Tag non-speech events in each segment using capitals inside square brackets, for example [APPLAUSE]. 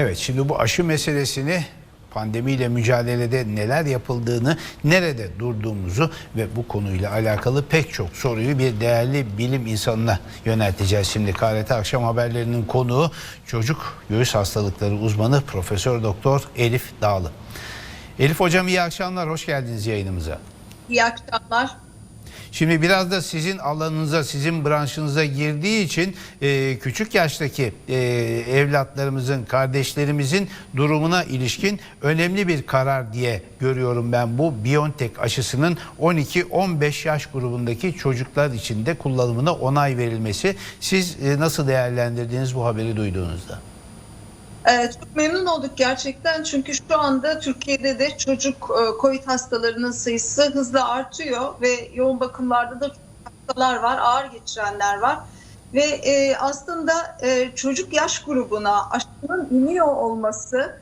Evet şimdi bu aşı meselesini pandemiyle mücadelede neler yapıldığını, nerede durduğumuzu ve bu konuyla alakalı pek çok soruyu bir değerli bilim insanına yönelteceğiz. Şimdi KRT Akşam Haberlerinin konuğu çocuk göğüs hastalıkları uzmanı Profesör Doktor Elif Dağlı. Elif Hocam iyi akşamlar, hoş geldiniz yayınımıza. İyi akşamlar. Şimdi biraz da sizin alanınıza, sizin branşınıza girdiği için e, küçük yaştaki e, evlatlarımızın, kardeşlerimizin durumuna ilişkin önemli bir karar diye görüyorum ben bu BioNTech aşısının 12-15 yaş grubundaki çocuklar için de kullanımına onay verilmesi. Siz e, nasıl değerlendirdiniz bu haberi duyduğunuzda? Ee, çok memnun olduk gerçekten çünkü şu anda Türkiye'de de çocuk e, COVID hastalarının sayısı hızla artıyor ve yoğun bakımlarda da hastalar var, ağır geçirenler var. Ve e, aslında e, çocuk yaş grubuna aşının iniyor olması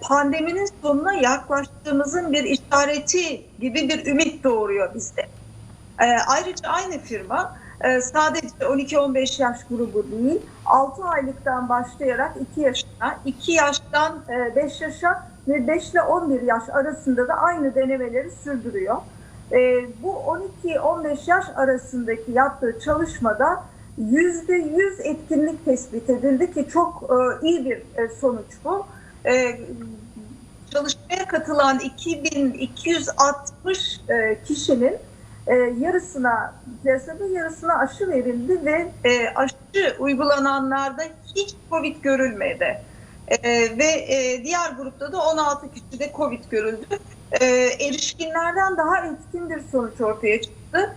pandeminin sonuna yaklaştığımızın bir işareti gibi bir ümit doğuruyor bizde. Ayrıca aynı firma e, sadece 12-15 yaş grubu değil, 6 aylıktan başlayarak 2 yaşına, 2 yaştan e, 5 yaşa ve 5 ile 11 yaş arasında da aynı denemeleri sürdürüyor. E, bu 12-15 yaş arasındaki yaptığı çalışmada %100 etkinlik tespit edildi ki çok e, iyi bir e, sonuç bu. Çalışmaya katılan 2260 e, kişinin e, yarısına piyasada yarısına aşı verildi ve e, aşı uygulananlarda hiç Covid görülmedi. E, ve diğer grupta da 16 kişide Covid görüldü. Erişkinlerden daha etkin bir sonuç ortaya çıktı.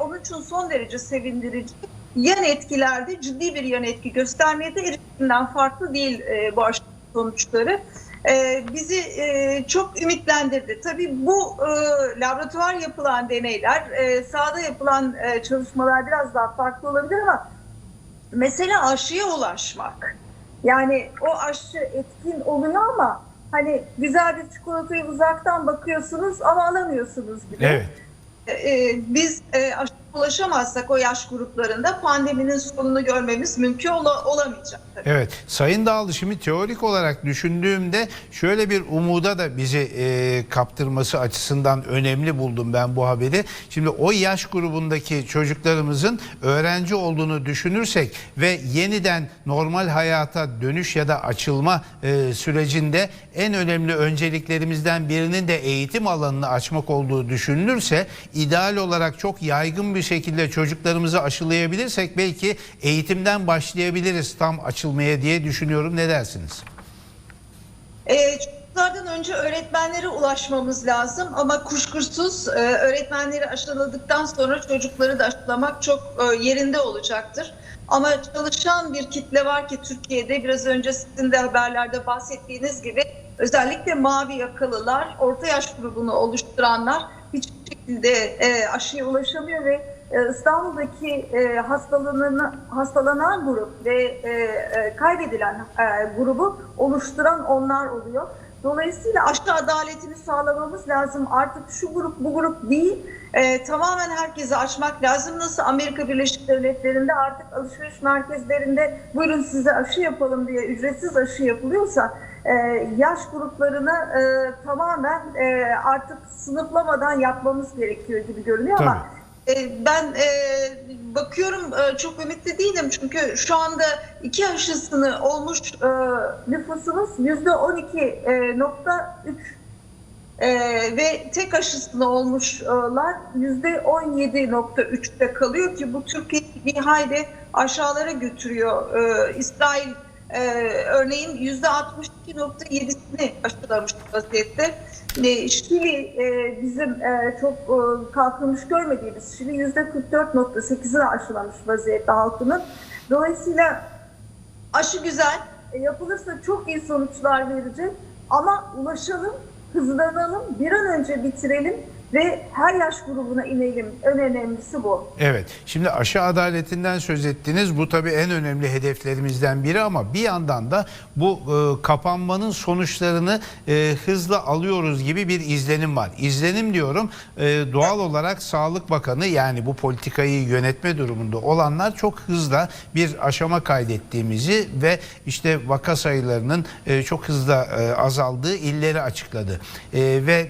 Onun için son derece sevindirici. Yan etkilerde ciddi bir yan etki göstermeye de erişkinden farklı değil bu aşı sonuçları e, bizi e, çok ümitlendirdi. Tabii bu e, laboratuvar yapılan deneyler, e, sahada yapılan e, çalışmalar biraz daha farklı olabilir ama mesele aşıya ulaşmak. Yani o aşı etkin oluyor ama hani güzel bir çikolatayı uzaktan bakıyorsunuz ama alamıyorsunuz gibi. Evet. E, biz e, aşıya ulaşamazsak o yaş gruplarında pandeminin sonunu görmemiz mümkün ola- olamayacak. tabii. Evet, Sayın Dağlı şimdi teorik olarak düşündüğümde şöyle bir umuda da bizi e, kaptırması açısından önemli buldum ben bu haberi. Şimdi o yaş grubundaki çocuklarımızın öğrenci olduğunu düşünürsek ve yeniden normal hayata dönüş ya da açılma e, sürecinde en önemli önceliklerimizden birinin de eğitim alanını açmak olduğu düşünülürse ideal olarak çok yaygın bir şekilde çocuklarımızı aşılayabilirsek belki eğitimden başlayabiliriz tam açılmaya diye düşünüyorum. Ne dersiniz? Ee, çocuklardan önce öğretmenlere ulaşmamız lazım ama kuşkusuz e, öğretmenleri aşıladıktan sonra çocukları da aşılamak çok e, yerinde olacaktır. Ama çalışan bir kitle var ki Türkiye'de biraz önce sizin de haberlerde bahsettiğiniz gibi özellikle mavi yakalılar, orta yaş grubunu oluşturanlar hiçbir şekilde e, aşıya ulaşamıyor ve İstanbul'daki e, hastalanan, hastalanan grup ve e, e, kaybedilen grubu oluşturan onlar oluyor. Dolayısıyla aşı adaletini sağlamamız lazım. Artık şu grup bu grup değil, e, tamamen herkese açmak lazım. Nasıl Amerika Birleşik Devletleri'nde artık alışveriş merkezlerinde buyurun size aşı yapalım diye ücretsiz aşı yapılıyorsa e, yaş gruplarını e, tamamen e, artık sınıflamadan yapmamız gerekiyor gibi görünüyor ama e, ben e, bakıyorum e, çok ümitli değilim çünkü şu anda iki aşısını olmuş e, nüfusumuz yüzde 12.3 e, ve tek aşısını olmuşlar yüzde 17.3'te kalıyor ki bu Türkiye'yi bir hayli aşağılara götürüyor. E, İsrail e, örneğin yüzde 62.7'sini aşılamış vaziyette. E, Şili e, bizim e, çok e, kalkınmış görmediğimiz Şili yüzde 44.8'ini aşılamış vaziyette halkının. Dolayısıyla aşı güzel, e, yapılırsa çok iyi sonuçlar verecek ama ulaşalım, hızlanalım, bir an önce bitirelim ve her yaş grubuna inelim. En önemlisi bu. Evet. Şimdi aşı adaletinden söz ettiniz. Bu tabii en önemli hedeflerimizden biri ama bir yandan da bu e, kapanmanın sonuçlarını e, hızla alıyoruz gibi bir izlenim var. İzlenim diyorum e, doğal olarak Sağlık Bakanı yani bu politikayı yönetme durumunda olanlar çok hızla bir aşama kaydettiğimizi ve işte vaka sayılarının e, çok hızla e, azaldığı illeri açıkladı. E, ve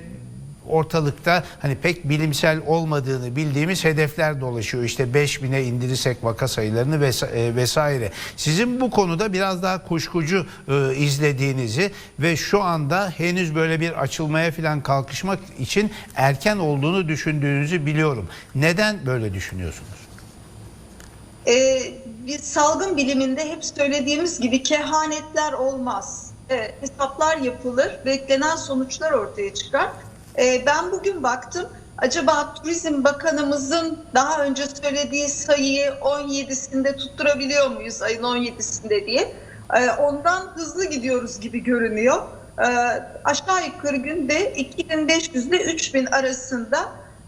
ortalıkta hani pek bilimsel olmadığını bildiğimiz hedefler dolaşıyor. İşte 5000'e indirirsek vaka sayılarını e, vesaire. Sizin bu konuda biraz daha kuşkucu e, izlediğinizi ve şu anda henüz böyle bir açılmaya falan kalkışmak için erken olduğunu düşündüğünüzü biliyorum. Neden böyle düşünüyorsunuz? Ee, biz salgın biliminde hep söylediğimiz gibi kehanetler olmaz. Evet, hesaplar yapılır, beklenen sonuçlar ortaya çıkar. Ee, ben bugün baktım, acaba Turizm Bakanımızın daha önce söylediği sayıyı 17'sinde tutturabiliyor muyuz ayın 17'sinde diye. Ee, ondan hızlı gidiyoruz gibi görünüyor. Ee, aşağı yukarı günde 2500 ile 3000 arasında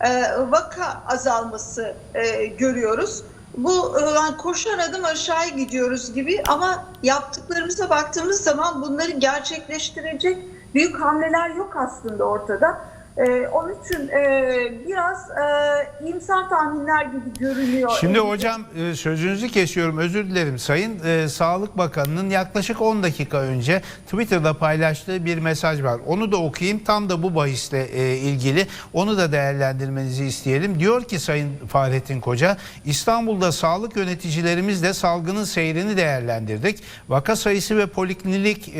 e, vaka azalması e, görüyoruz. Bu e, yani koşar adım aşağı gidiyoruz gibi ama yaptıklarımıza baktığımız zaman bunları gerçekleştirecek Büyük hamleler yok aslında ortada. Ee, onun için e, biraz e, iyimser tahminler gibi görünüyor. Şimdi hocam e, sözünüzü kesiyorum özür dilerim. Sayın e, Sağlık Bakanı'nın yaklaşık 10 dakika önce Twitter'da paylaştığı bir mesaj var. Onu da okuyayım tam da bu bahisle ilgili. Onu da değerlendirmenizi isteyelim. Diyor ki Sayın Fahrettin Koca İstanbul'da sağlık yöneticilerimizle salgının seyrini değerlendirdik. Vaka sayısı ve poliklinik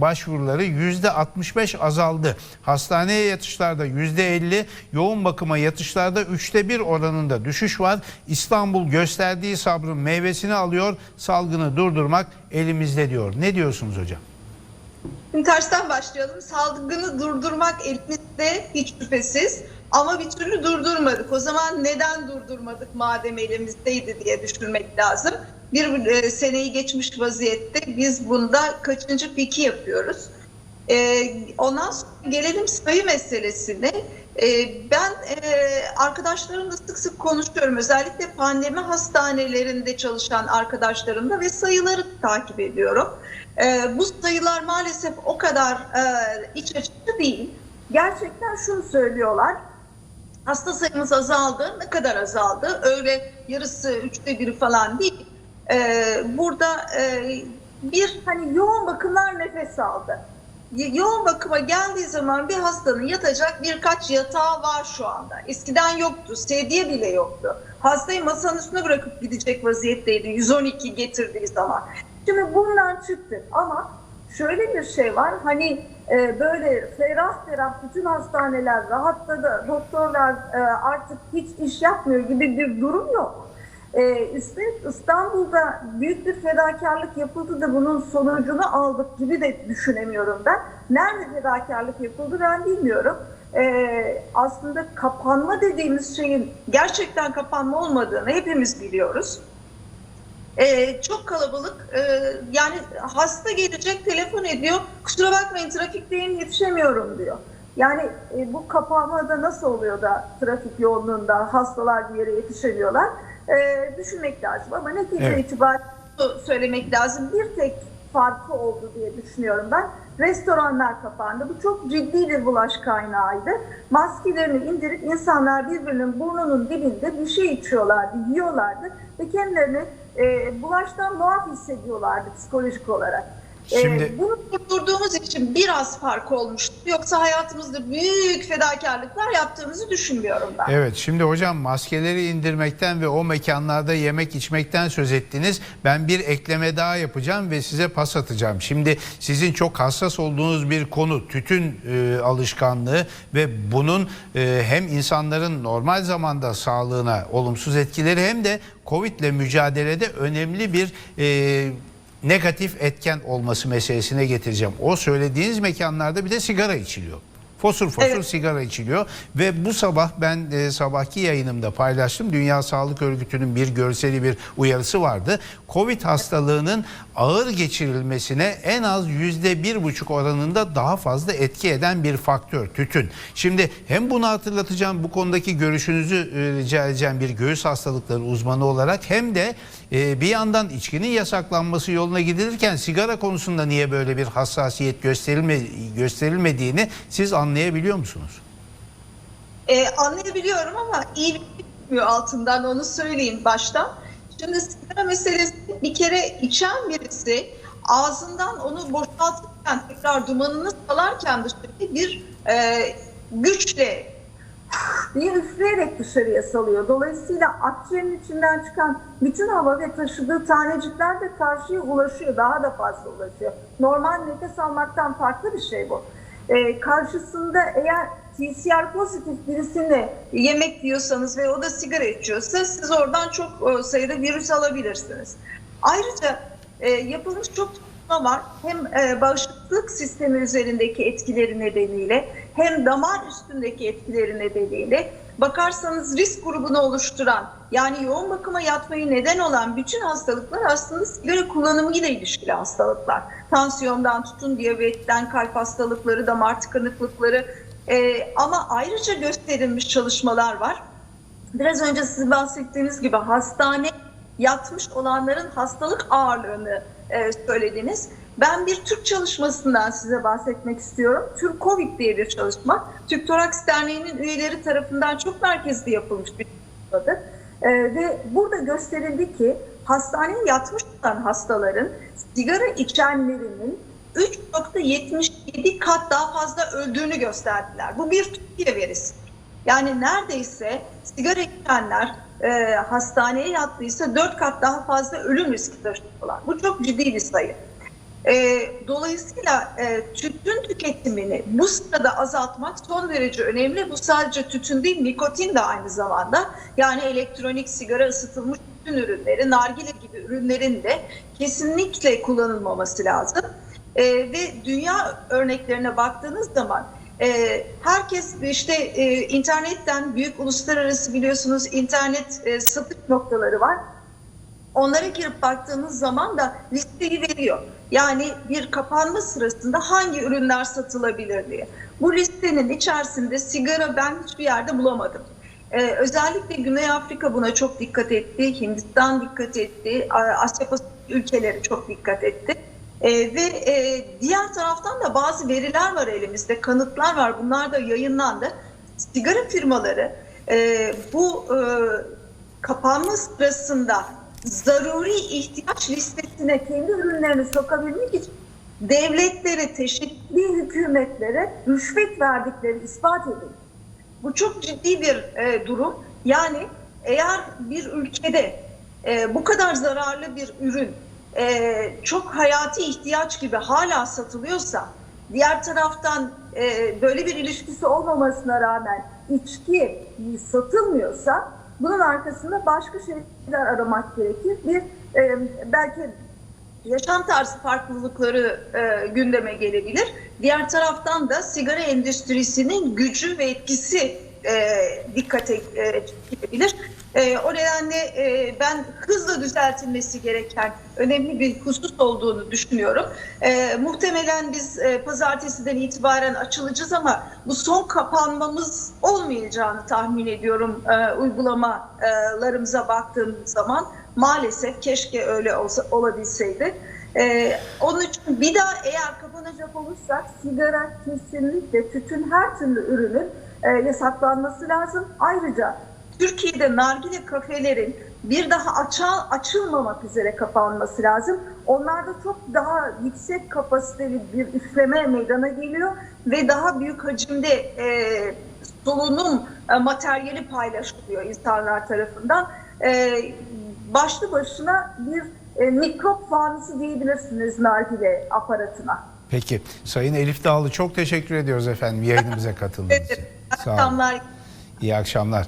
başvuruları %65 azaldı. Hastaneye yatışlarda %50, yoğun bakıma yatışlarda üçte bir oranında düşüş var. İstanbul gösterdiği sabrın meyvesini alıyor. Salgını durdurmak elimizde diyor. Ne diyorsunuz hocam? Şimdi tersten başlayalım. Salgını durdurmak elimizde hiç şüphesiz. Ama bir türlü durdurmadık. O zaman neden durdurmadık madem elimizdeydi diye düşünmek lazım. Bir e, seneyi geçmiş vaziyette biz bunda kaçıncı piki yapıyoruz? E, ondan sonra gelelim sayı meselesine. E, ben e, arkadaşlarımla sık sık konuşuyorum. Özellikle pandemi hastanelerinde çalışan arkadaşlarımla ve sayıları takip ediyorum. E, bu sayılar maalesef o kadar e, iç açıcı değil. Gerçekten şunu söylüyorlar. Hasta sayımız azaldı. Ne kadar azaldı? Öyle yarısı, üçte biri falan değil. Ee, burada e, bir Hani yoğun bakımlar nefes aldı. Yo- yoğun bakıma geldiği zaman bir hastanın yatacak birkaç yatağı var şu anda. Eskiden yoktu. Sedye bile yoktu. Hastayı masanın üstüne bırakıp gidecek vaziyetteydi 112 getirdiği zaman. Şimdi bundan çıktık ama şöyle bir şey var hani e, böyle ferah ferah bütün hastaneler rahatladı, doktorlar e, artık hiç iş yapmıyor gibi bir durum yok. E, üstelik İstanbul'da büyük bir fedakarlık yapıldı da bunun sonucunu aldık gibi de düşünemiyorum ben. Nerede fedakarlık yapıldı ben bilmiyorum. E, Aslında kapanma dediğimiz şeyin gerçekten kapanma olmadığını hepimiz biliyoruz. Ee, çok kalabalık. Ee, yani hasta gelecek, telefon ediyor. Kusura bakmayın trafikteyim, yetişemiyorum diyor. Yani e, bu kapanmada nasıl oluyor da trafik yoğunluğunda hastalar bir yere yetişemiyorlar e, düşünmek lazım. Ama netice Evet. itibariyle söylemek lazım. bir tek farkı oldu diye düşünüyorum ben. Restoranlar kapandı. Bu çok ciddi bir bulaş kaynağıydı. Maskelerini indirip insanlar birbirinin burnunun dibinde bir şey içiyorlardı, yiyorlardı ve kendilerini e, bulaştan muaf hissediyorlardı psikolojik olarak. E, Şimdi- bunu Durduğumuz için biraz fark olmuştu. Yoksa hayatımızda büyük fedakarlıklar yaptığımızı düşünmüyorum ben. Evet şimdi hocam maskeleri indirmekten ve o mekanlarda yemek içmekten söz ettiniz. Ben bir ekleme daha yapacağım ve size pas atacağım. Şimdi sizin çok hassas olduğunuz bir konu tütün e, alışkanlığı ve bunun e, hem insanların normal zamanda sağlığına olumsuz etkileri hem de Covid ile mücadelede önemli bir e, negatif etken olması meselesine getireceğim. O söylediğiniz mekanlarda bir de sigara içiliyor. Fosur fosur Evet. sigara içiliyor ve bu sabah ben e, sabahki yayınımda paylaştım. Dünya Sağlık Örgütü'nün bir görseli bir uyarısı vardı. Covid hastalığının ağır geçirilmesine en az yüzde bir buçuk oranında daha fazla etki eden bir faktör tütün. Şimdi hem bunu hatırlatacağım bu konudaki görüşünüzü e, rica edeceğim bir göğüs hastalıkları uzmanı olarak hem de e, bir yandan içkinin yasaklanması yoluna gidilirken sigara konusunda niye böyle bir hassasiyet gösterilme, gösterilmediğini siz anlayabiliyor musunuz? Ee, anlayabiliyorum ama iyi bitmiyor altından onu söyleyeyim baştan. Şimdi sigara meselesi bir kere içen birisi ağzından onu boşaltırken tekrar dumanını salarken dışarı bir e, güçle diye üfleyerek dışarıya salıyor. Dolayısıyla akciğerin içinden çıkan bütün hava ve taşıdığı tanecikler de karşıya ulaşıyor. Daha da fazla ulaşıyor. Normal nefes almaktan farklı bir şey bu. Ee, karşısında eğer PCR pozitif birisini yemek yiyorsanız ve o da sigara içiyorsa siz oradan çok e, sayıda virüs alabilirsiniz. Ayrıca e, yapılmış çok çalışma var. Hem e, bağışıklık sistemi üzerindeki etkileri nedeniyle hem damar üstündeki etkileri nedeniyle bakarsanız risk grubunu oluşturan yani yoğun bakıma yatmayı neden olan bütün hastalıklar aslında sigara kullanımıyla ilişkili hastalıklar. Tansiyondan tutun diyabetten kalp hastalıkları, damar tıkanıklıkları ee, ama ayrıca gösterilmiş çalışmalar var. Biraz önce siz bahsettiğiniz gibi hastane yatmış olanların hastalık ağırlığını e, söylediniz. Ben bir Türk çalışmasından size bahsetmek istiyorum. Türk Covid diye bir çalışma. Türk Toraks Derneği'nin üyeleri tarafından çok merkezli yapılmış bir çalışmadır. E, ve burada gösterildi ki hastaneye yatmış olan hastaların sigara içenlerinin 3.77 kat daha fazla öldüğünü gösterdiler. Bu bir Türkiye verisi. Yani neredeyse sigara içenler e, hastaneye yattıysa 4 kat daha fazla ölüm riski taşıyorlar. Bu çok ciddi bir sayı. E, dolayısıyla e, tütün tüketimini bu sırada azaltmak son derece önemli. Bu sadece tütün değil, nikotin de aynı zamanda. Yani elektronik sigara, ısıtılmış tütün ürünleri, nargile gibi ürünlerin de kesinlikle kullanılmaması lazım. Ee, ve dünya örneklerine baktığınız zaman e, herkes işte e, internetten büyük uluslararası biliyorsunuz internet e, satış noktaları var. Onlara girip baktığınız zaman da listeyi veriyor. Yani bir kapanma sırasında hangi ürünler satılabilir diye. Bu listenin içerisinde sigara ben hiçbir yerde bulamadım. Ee, özellikle Güney Afrika buna çok dikkat etti, Hindistan dikkat etti, Asya Pasifik ülkeleri çok dikkat etti. Ee, ve e, diğer taraftan da bazı veriler var elimizde, kanıtlar var. Bunlar da yayınlandı. Sigara firmaları e, bu e, kapanma sırasında zaruri ihtiyaç listesine kendi ürünlerini sokabilmek için devletlere, teşekküllü hükümetlere rüşvet verdikleri ispat edildi. Bu çok ciddi bir e, durum. Yani eğer bir ülkede e, bu kadar zararlı bir ürün e, çok hayati ihtiyaç gibi hala satılıyorsa, diğer taraftan e, böyle bir ilişkisi olmamasına rağmen içki satılmıyorsa, bunun arkasında başka şeyler aramak gerekir. Bir e, belki yaşam tarzı farklılıkları e, gündeme gelebilir. Diğer taraftan da sigara endüstrisinin gücü ve etkisi e, dikkate e, çekilebilir. E, o nedenle e, ben hızla düzeltilmesi gereken önemli bir husus olduğunu düşünüyorum. E, muhtemelen biz e, pazartesiden itibaren açılacağız ama bu son kapanmamız olmayacağını tahmin ediyorum e, uygulamalarımıza baktığımız zaman. Maalesef keşke öyle olsa, olabilseydi. Ee, onun için bir daha eğer kapanacak olursak sigara kesinlikle tütün her türlü ürünün e, yasaklanması lazım. Ayrıca Türkiye'de nargile kafelerin bir daha açal, açılmamak üzere kapanması lazım. Onlarda çok daha yüksek kapasiteli bir üfleme meydana geliyor ve daha büyük hacimde e, solunum e, materyali paylaşılıyor insanlar tarafından. E, başlı başına bir e, mikrop fanisi diyebilirsiniz nargile aparatına. Peki Sayın Elif Dağlı çok teşekkür ediyoruz efendim yayınımıza [LAUGHS] katıldığınız için. Sağ olun. İyi akşamlar.